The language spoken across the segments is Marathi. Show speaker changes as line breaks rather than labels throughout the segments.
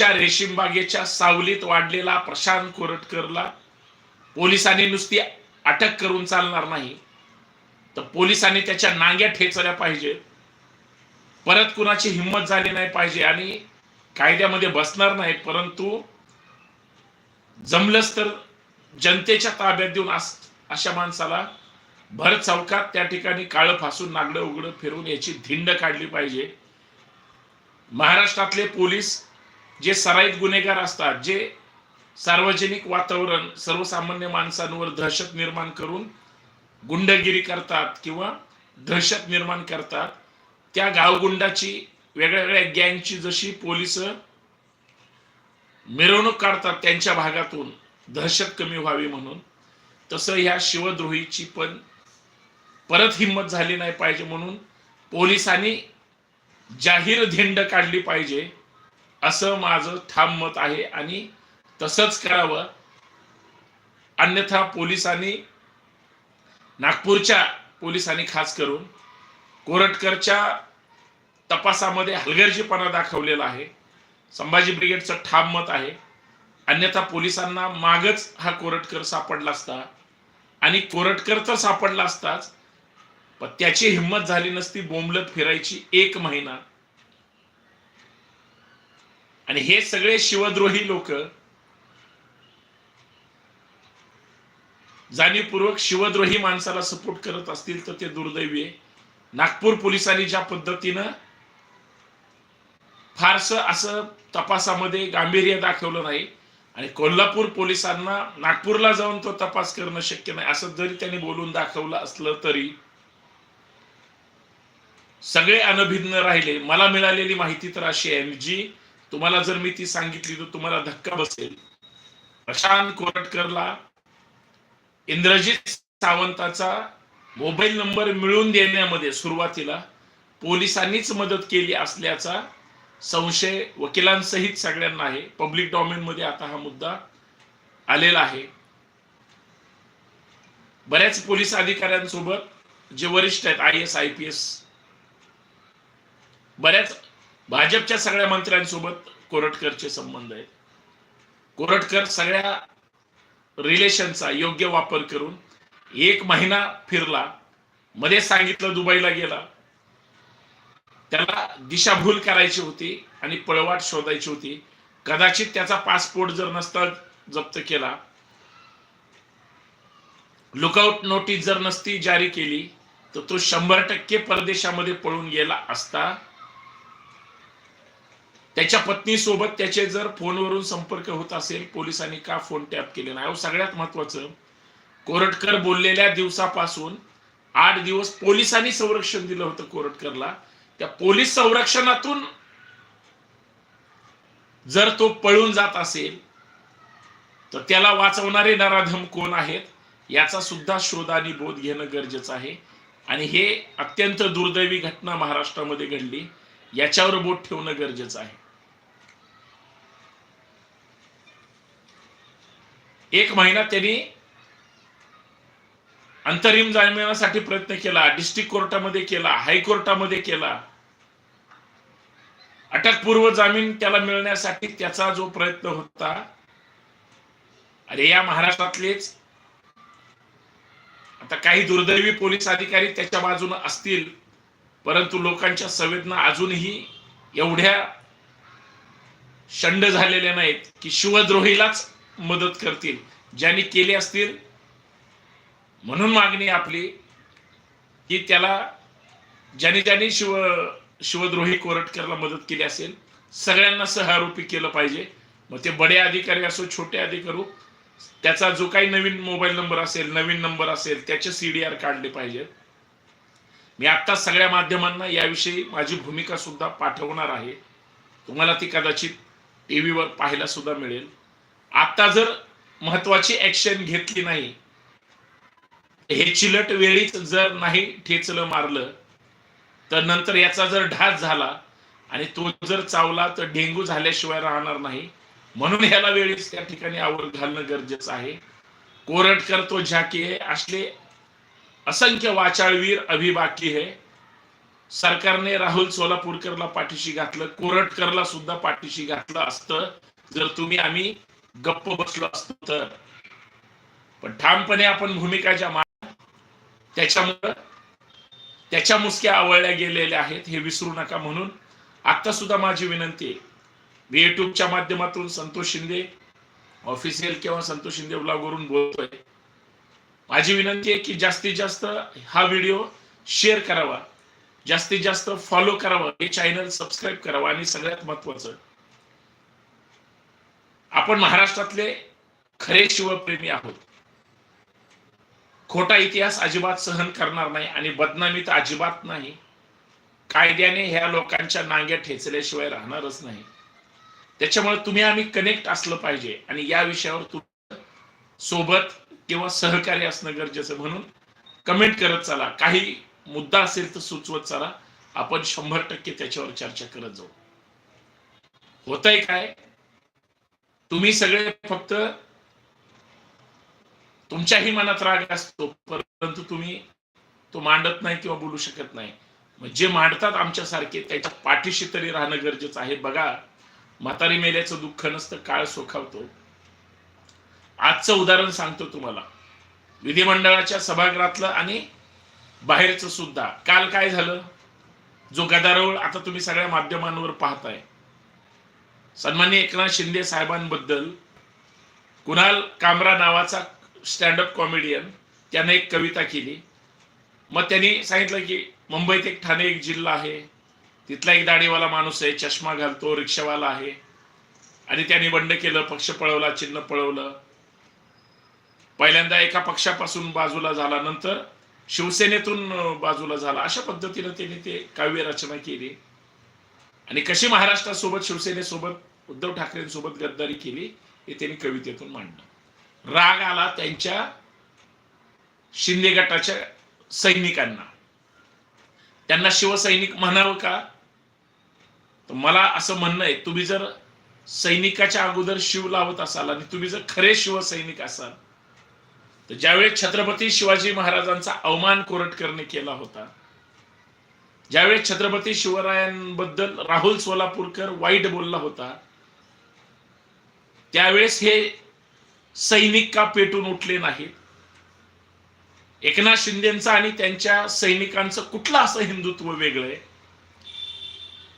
त्या रेशीम बागेच्या सावलीत वाढलेला प्रशांत कोरटकरला पोलिसांनी नुसती अटक करून चालणार नाही. तर पोलिसांनी त्याच्या नांग्या ठेचल्या पाहिजे. परत कुणाची हिंमत झाली नाही पाहिजे आणि कायद्यामध्ये बसणार नाही परंतु जमलंच तर जनतेच्या ताब्यात देऊन अशा माणसाला भर चौकात त्या ठिकाणी काळं फासून नागडं उघडं फिरून याची धिंड काढली पाहिजे. महाराष्ट्रातले पोलीस जे सराईत गुन्हेगार असतात जे सार्वजनिक वातावरण सर्वसामान्य माणसांवर दहशत निर्माण करून गुंडगिरी करतात किंवा दहशत निर्माण करतात त्या गावगुंडाची वेगळ्या वेगळ्या गँगची जशी पोलीस मिरवणूक काढतात त्यांच्या भागातून दहशत कमी व्हावी म्हणून तसं ह्या शिवद्रोहीची पण परत हिंमत झाली नाही पाहिजे म्हणून पोलिसांनी जाहीर धिंड काढली पाहिजे. असं माझं ठाम मत आहे आणि तसंच करावं. अन्यथा पोलिसांनी नागपूरच्या पोलिसांनी खास करून कोरटकरच्या तपासामध्ये हलगर्जीपणा दाखवलेला आहे. संभाजी ब्रिगेडचं ठाम मत आहे. अन्यथा पोलिसांना मागच हा कोरटकर सापडला असता. आणि कोरटकर तर सापडला असताच पण त्याची हिंमत झाली नसती बोंबलत फिरायची एक महिना. आणि हे सगळे शिवद्रोही लोक जाणीवपूर्वक शिवद्रोही माणसाला सपोर्ट करत असतील तर ते दुर्दैवी आहे. नागपूर पोलिसांनी ज्या पद्धतीनं फारस असं तपासामध्ये गांभीर्य दाखवलं नाही आणि कोल्हापूर पोलिसांना नागपूरला जाऊन तो तपास करणं शक्य नाही असं जरी त्यांनी बोलून दाखवलं असलं तरी सगळे अनभिज्ञ राहिले. मला मिळालेली माहिती तर अशी आहे जी तुम्हाला जर मी ती सांगितली तर तुम्हाला धक्का बसेल. प्रशांत कोरटकरला इंद्रजित सावंताचा मोबाईल नंबर मिळवून देण्यामध्ये सुरुवातीला पोलिसांनीच मदत केली असल्याचा संशय वकिलांसहित सगळ्यांना आहे. पब्लिक डॉमेनमध्ये आता हा मुद्दा आलेला आहे. बऱ्याच पोलीस अधिकाऱ्यांसोबत जे वरिष्ठ आहेत I S I P S बऱ्याच भाजपच्या सगळ्या मंत्र्यांसोबत कोरटकरचे संबंध आहेत. कोरटकर सगळ्या रिलेशनचा योग्य वापर करून एक महिना फिरला मध्ये सांगितलं दुबईला गेला. त्याला दिशाभूल करायची होती आणि पळवाट शोधायची होती. कदाचित त्याचा पासपोर्ट जर नसता जप्त केला लुकआउट नोटीस जर नसती जारी केली तर तो शंभर टक्के परदेशामध्ये पळून गेला असता. त्याच्या पत्नी सोबत त्याचे जर फोनवरून संपर्क होत असेल पोलिसांनी का फोन टॅप केले नाही? सगळ्यात महत्वाचं कोरटकर बोललेल्या दिवसापासून आठ दिवस पोलिसांनी संरक्षण दिलं होतं कोरटकरला. त्या पोलीस संरक्षणातून जर तो पळून जात असेल तर त्याला वाचवणारे नराधम कोण आहेत याचा सुद्धा शोध आणि बोध घेणं गरजेचं आहे. आणि हे अत्यंत दुर्दैवी घटना महाराष्ट्रामध्ये घडली याच्यावर बोट ठेवणं गरजेचं आहे. एक महिना त्यांनी अंतरिम जामिनासाठी प्रयत्न केला डिस्ट्रिक्ट कोर्टामध्ये केला हायकोर्टामध्ये केला. अटकपूर्व जामीन त्याला मिळण्यासाठी त्याचा जो प्रयत्न होता अरे या महाराष्ट्रातलेच आता काही दुर्दैवी पोलीस अधिकारी त्याच्या बाजूने असतील परंतु लोकांच्या संवेदना अजूनही एवढ्या शंड झालेल्या नाहीत की शिवद्रोहीलाच मदत करतील ज्यांनी केली असतील. म्हणून मागणी आपली की त्याला ज्यांनी ज्यांनी शिव शिवद्रोही कोरटकरला मदत केली असेल सगळ्यांना सहारोपी केलं पाहिजे. मग ते बडे अधिकारी असो छोटे अधिकारी त्याचा जो काही नवीन मोबाईल नंबर असेल नवीन नंबर असेल त्याचे सीडीआर काढले पाहिजेत मी आता सगळ्या माध्यमांना याविषयी माझी भूमिका सुद्धा पाठवणार आहे. तुम्हाला ती कदाचित टीव्हीवर पाहायला सुद्धा मिळेल. आता जर महत्वाची ऍक्शन घेतली नाही हे चिलट वेळीच जर नाही ठेचलं मारलं तर नंतर याचा जर ढास झाला आणि तो जर चावला तर डेंगू झाल्याशिवाय राहणार नाही. म्हणून ह्याला वेळीच त्या ठिकाणी आवड घालणं गरजेचं आहे. कोरटकर तो झाकी आहे. असले असंख्य वाचाळवीर अभिबाकी हे. सरकारने राहुल सोलापूरकरला पाठीशी घातलं कोरटकरला सुद्धा पाठीशी घातलं असतं. जर तुम्ही आम्ही गप्प बसलो असतो तर. पण ठामपणे आपण भूमिका ज्या मा त्याच्यामुळं त्याच्या मुसक्या आवळल्या गेलेल्या आहेत हे विसरू नका म्हणून आता सुद्धा माझी विनंती आहे. मी युट्यूबच्या माध्यमातून संतोष शिंदे ऑफिशियल किंवा संतोष शिंदे ब्लॉगवरून बोलतोय. माझी विनंती आहे की जास्तीत जास्त हा व्हिडिओ शेअर करावा. जास्तीत जास्त फॉलो करावं. हे चॅनल सबस्क्राईब करावं आणि सगळ्यात महत्वाचं आपण महाराष्ट्रातले खरे शिवप्रेमी आहोत. खोटा इतिहास अजिबात सहन करणार नाही आणि बदनामी तर अजिबात नाही. कायद्याने ह्या लोकांच्या नांग्या ठेचल्याशिवाय राहणारच नाही. त्याच्यामुळे तुम्ही आम्ही कनेक्ट असलं पाहिजे आणि या विषयावर तुम्ही सोबत किंवा सहकार्य असणं गरजेचं म्हणून कमेंट करत चला. काही मुद्दा असेल तर सुचवत चला. आपण शंभर टक्के त्याच्यावर चर्चा करत जाऊ. होतंय काय? तुम्ही सगळे फक्त तुमच्याही मनात राग असतो परंतु तुम्ही तो मांडत नाही किंवा बोलू शकत नाही. मग जे मांडतात आमच्यासारखे त्याच्या पाठीशी तरी राहणं गरजेचं आहे. बघा म्हातारी मेल्याचं दुःख नसतं काळ सोखावतो. आजचं उदाहरण सांगतो तुम्हाला. विधिमंडळाच्या सभागृहातलं आणि बाहेरचं सुद्धा. काल काय झालं? जो गदारोळ आता तुम्ही सगळ्या माध्यमांवर पाहताय. सन्मान्य एकनाथ शिंदे साहेबांबद्दल कुणाल कामरा नावाचा स्टँडअप कॉमेडियन त्याने एक कविता केली. मग त्यांनी सांगितलं की मुंबईत एक ठाणे एक जिल्हा आहे. तिथला एक दाढीवाला माणूस आहे चष्मा घालतो रिक्षावाला आहे. आणि त्यांनी बंड केलं पक्ष पळवला चिन्ह पळवलं. पहिल्यांदा एका पक्षापासून बाजूला झाला नंतर शिवसेनेतून बाजूला झाला. अशा पद्धतीनं त्यांनी ते काव्य रचना केली. आणि कशी महाराष्ट्रासोबत शिवसेनेसोबत उद्धव ठाकरेंसोबत गद्दारी केली हे त्यांनी कवितेतून मांडलं. राग आला त्यांच्या शिंदे गटाच्या सैनिकांना. त्यांना शिवसैनिक म्हणावं का? तर मला असं म्हणणं आहे तुम्ही जर सैनिकाच्या अगोदर शिव लावत असाल आणि तुम्ही जर खरे शिवसैनिक असाल तर ज्यावेळेस छत्रपती शिवाजी महाराजांचा अवमान कोरटकरने केला होता ज्यावेळेस छत्रपती शिवरायांबद्दल राहुल सोलापूरकर वाईट बोलला होता त्यावेळेस हे सैनिक का पेटून उठले नाहीत? एकनाथ शिंदेचा आणि त्यांच्या सैनिकांचं कुठलं असं हिंदुत्व वेगळं आहे?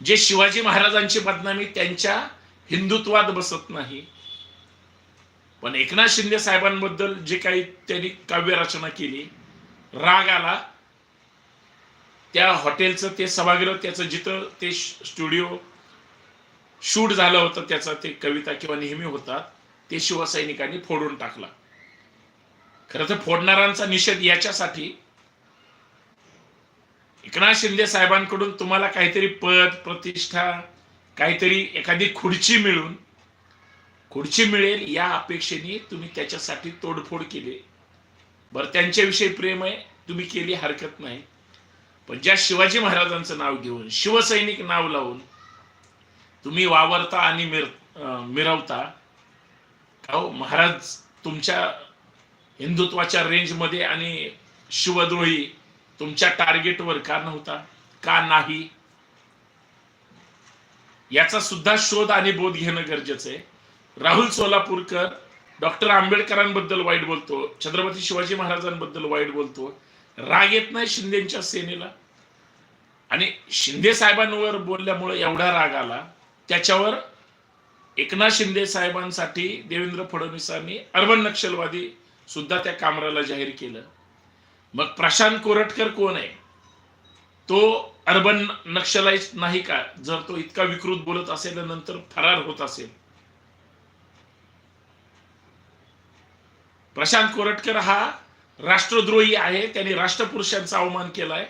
जे शिवाजी महाराजांची बदनामी त्यांच्या हिंदुत्वात बसत नाही. पण एकनाथ शिंदे साहेबांबद्दल जे काही त्यांनी काव्य रचना केली राग आला. त्या हॉटेलचं ते सभागृह त्याचं जिथं ते स्टुडिओ शूट झालं होतं त्याचा ते कविता किंवा नेहमी होतात ते शिवसैनिकांनी फोडून टाकला. खरं तर फोडणाऱ्यांचा निषेध याच्यासाठी. एकनाथ शिंदे साहेबांकडून तुम्हाला काहीतरी पद प्रतिष्ठा काहीतरी एखादी खुर्ची मिळून खुर्ची मिळेल या अपेक्षेने तुम्ही त्याच्यासाठी तोडफोड केली. बरं त्यांच्याविषयी प्रेम आहे तुम्ही केली हरकत नाही. पण ज्या शिवाजी महाराजांचं नाव घेऊन शिवसैनिक नाव लावून तुम्ही वावरता आणि मिर मिरवता अहो महाराज तुमच्या हिंदुत्वाच्या रेंजमध्ये आणि शिवद्रोही तुमच्या टार्गेटवर का नव्हता? का नाही? याचा सुद्धा शोध आणि बोध घेणं गरजेचं आहे. राहुल सोलापूरकर डॉक्टर आंबेडकरांबद्दल वाईट बोलतो छत्रपती शिवाजी महाराजांबद्दल वाईट बोलतो राग येत नाही शिंदेच्या सेनेला. आणि शिंदे साहेबांवर बोलल्यामुळे एवढा राग आला त्याच्यावर एकनाथ शिंदे साहेबांसाठी देवेंद्र फडणवीसांनी अर्बन नक्षलवादी सुद्धा त्या कामराला जाहीर केलं. मग प्रशांत कोरटकर कोण आहे? तो अर्बन नक्षलाइज नाही का? जर तो इतका विकृत बोलत असेल नंतर फरार होत असेल. प्रशांत कोरटकर हा राष्ट्रद्रोही आहे त्यांनी राष्ट्रपुरुषांचा अवमान केलाय.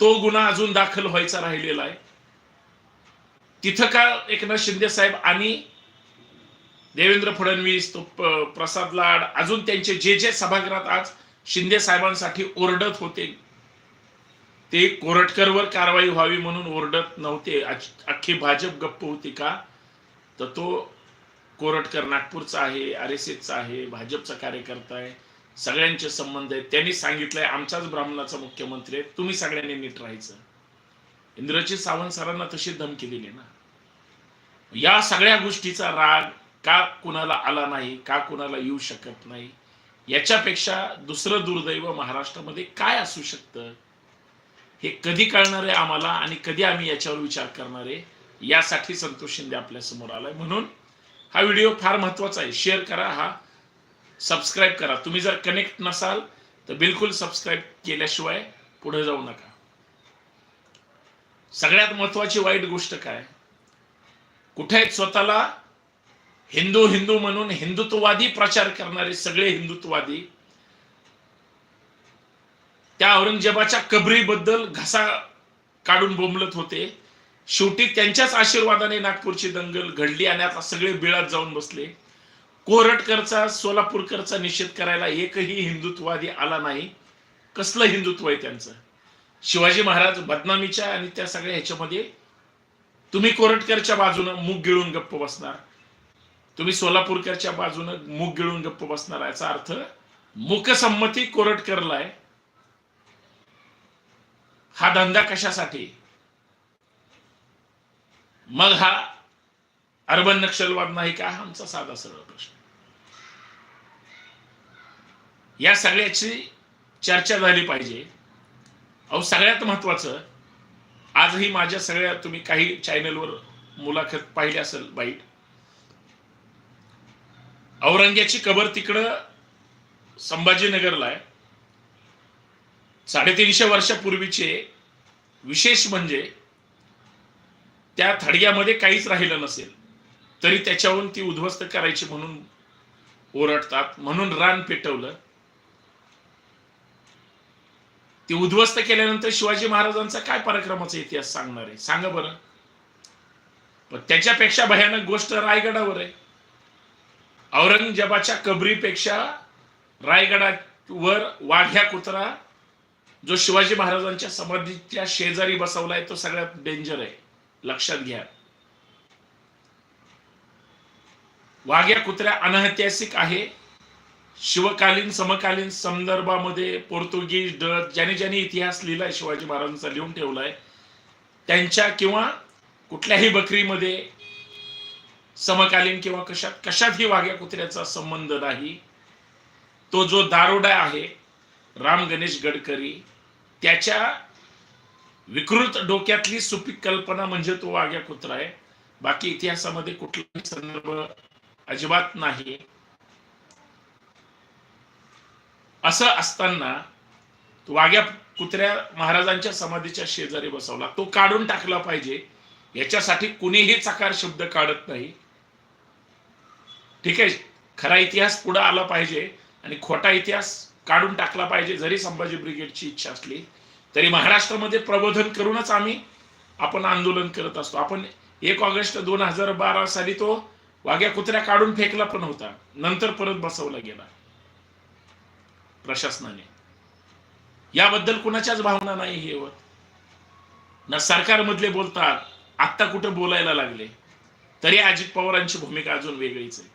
तो गुन्हा अजून दाखल व्हायचा राहिलेला आहे. तिथं का एकनाथ शिंदे साहेब आणि देवेंद्र फडणवीस तो प्रसाद लाड अजून त्यांचे जे जे सभागृहात आज शिंदे साहेबांसाठी ओरडत होते ते कोरटकरवर कारवाई व्हावी म्हणून ओरडत नव्हते. अख्खी भाजप गप्प होती का? तर तो कोरटकर नागपूरचा आहे आर एस एसचा आहे भाजपचा कार्यकर्ता आहे सगळ्यांचे संबंध आहेत. त्यांनी सांगितलंय आमचाच ब्राह्मणाचा मुख्यमंत्री आहे तुम्ही सगळ्यांनी नीट राहायचं. इंद्रजित सावंत सरांना तशी धमकी दिली ना. या सगळ्या गोष्टीचा राग का कुणाला आला नाही का कुणाला येऊ शकत नाही याच्यापेक्षा दुसरं दुर्दैव महाराष्ट्रामध्ये काय असू शकतं? हे कधी कळणार आहे आम्हाला आणि कधी आम्ही याच्यावर विचार करणार आहे? यासाठी संतोष शिंदे आपल्यासमोर आलाय. म्हणून हा व्हिडिओ फार महत्त्वाचा आहे. शेअर करा हा. सबस्क्राईब करा. तुम्ही जर कनेक्ट नसाल तर बिलकुल सबस्क्राईब केल्याशिवाय पुढे जाऊ नका. सगळ्यात महत्वाची वाईट गोष्ट काय? कुठे स्वतःला? हिंदू हिंदू म्हणून हिंदुत्ववादी प्रचार करणारे सगळे हिंदुत्ववादी. त्या औरंगजेबाच्या कबरीबद्दल घसा काढून बोंबलत होते. शेवटी त्यांच्याच आशीर्वादाने नागपूरची दंगल घडली आणि आता सगळे बिळात जाऊन बसले. कोरटकरचा सोलापूरकरचा निषेध करायला एकही हिंदुत्ववादी आला नाही. कसलं हिंदुत्व आहे त्यांचं? शिवाजी महाराज बदनामीच्या आणि त्या सगळ्या ह्याच्यामध्ये तुम्ही कोरटकरच्या बाजूनं मूग गिळून गप्प बसणार. तुम्ही सोलापूरकरच्या बाजूनं मूग गिळून गप्प बसणार याचा अर्थ मुखसंमती कोरटकरला आहे. हा धंदा कशासाठी? मग हा अर्बन नक्षलवाद नाही का? हा आमचा साधा सरळ प्रश्न. या सगळ्याची चर्चा झाली पाहिजे. अहो सगळ्यात महत्वाचं आजही माझ्या सगळ्या तुम्ही काही चॅनलवर मुलाखत पाहिली असेल बाईट औरंग्याची कबर तिकडं संभाजीनगरला आहे. साडेतीनशे वर्षापूर्वीचे विशेष म्हणजे त्या थडग्यामध्ये काहीच राहिलं नसेल तरी त्याच्याहून ती उद्ध्वस्त करायची म्हणून ओरडतात म्हणून रान पेटवलं. ती उद्ध्वस्त केल्यानंतर शिवाजी महाराजांचा काय पराक्रमाचा इतिहास सांगणार आहे? सांगा बरं. पण त्याच्यापेक्षा भयानक गोष्ट रायगडावर आहे. औरंगजेबाच्या कबरीपेक्षा रायगडावर वाघ्या कुत्रा जो शिवाजी महाराजांच्या समाधीच्या शेजारी बसवलाय तो सगळ्यात डेंजर आहे. लक्षात घ्या. वाघ्या कुत्र्या अनैतिहासिक आहे. शिवकालीन समकालीन संदर्भामध्ये पोर्तुगीज डच ज्याने ज्याने इतिहास लिहिलाय शिवाजी महाराजांचा लिहून ठेवलाय त्यांच्या किंवा कुठल्याही बकरीमध्ये समकालीन किंवा कशात कशातही वाघ्या कुत्र्याचा संबंध नाही. तो जो दारोडा आहे राम गणेश गडकरी त्याच्या विकृत डोक्यातली सुपीक कल्पना म्हणजे तो वाघ्या कुत्रा आहे. बाकी इतिहासामध्ये कुठलाही संदर्भ अजिबात नाही. असं असताना वाघ्या कुत्र्या महाराजांच्या समाधीच्या शेजारी बसवला. तो काढून टाकला पाहिजे. याच्यासाठी कुणीही चकार शब्द काढत नाही. ठीक आहे? खरा इतिहास पुढे आला पाहिजे आणि खोटा इतिहास काढून टाकला पाहिजे जरी संभाजी ब्रिगेडची इच्छा असली तरी महाराष्ट्रामध्ये प्रबोधन करूनच आम्ही आपण आंदोलन करत असतो. आपण एक ऑगस्ट दोन हजार बारा साली तो वाघ्या कुत्र्या काढून फेकला पण होता. नंतर परत बसवला गेला. प्रशासनाने. याबद्दल कुणाच्याच भावना नाही हे होत. ना सरकारमधले बोलतात आत्ता कुठं बोलायला लागले. तरी अजित पवारांची भूमिका अजून वेगळीच आहे.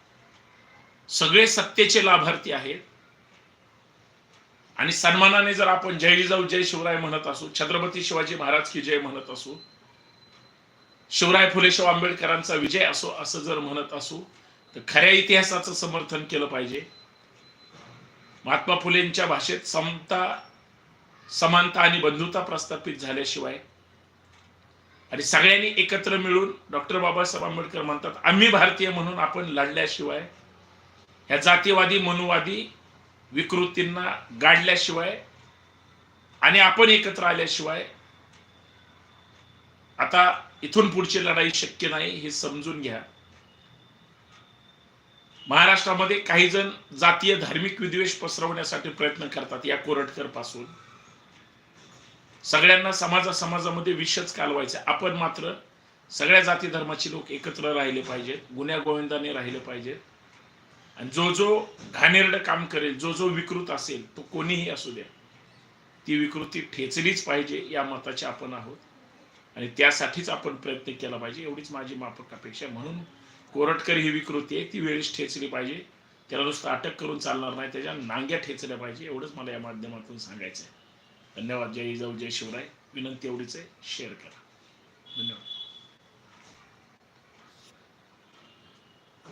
सगळे सत्तेचे लाभार्थी आहेत. आणि सन्मानाने जर आपण जय जिजाऊ जय शिवराय म्हणत असू छत्रपती शिवाजी महाराज की जय म्हणत असू शिवराय फुले शाहू आंबेडकरांचा विजय असो असं जर म्हणत असू तर खऱ्या इतिहासाचं समर्थन केलं पाहिजे. महात्मा फुलेंच्या भाषेत समता समानता आणि बंधुता प्रस्थापित झाल्याशिवाय आणि सगळ्यांनी एकत्र मिळून डॉक्टर बाबासाहेब आंबेडकर म्हणतात आम्ही भारतीय म्हणून आपण लढल्याशिवाय ह्या जातीवादी मनुवादी विकृतींना गाडल्याशिवाय आणि आपण एकत्र आल्याशिवाय आता इथून पुढची लढाई शक्य नाही हे समजून घ्या. महाराष्ट्रामध्ये काही जण जातीय धार्मिक विद्वेष पसरवण्यासाठी प्रयत्न करतात या कोरटकरपासून सगळ्यांना समाजा समाजामध्ये विषच कालवायचा. आपण मात्र सगळ्या जाती धर्माचे लोक एकत्र राहिले पाहिजेत गुन्ह्या गोविंदाने राहिले पाहिजेत आणि जो जो घाणेरडं काम करेल जो जो विकृत असेल तो कोणीही असू द्या. ती विकृती ठेचलीच पाहिजे या मताचे आपण आहोत. आणि त्यासाठीच आपण प्रयत्न केला पाहिजे. एवढीच माझी माफक अपेक्षा म्हणून कोरटकर ही विकृती आहे ती वेळेस ठेचली पाहिजे. त्याला नुसतं अटक करून चालणार नाही त्याच्या नांग्या ठेचल्या पाहिजे एवढंच मला या माध्यमातून सांगायचं आहे धन्यवाद. जय जाऊ जय शिवराय. विनंती एवढीच आहे. शेअर करा.
धन्यवाद.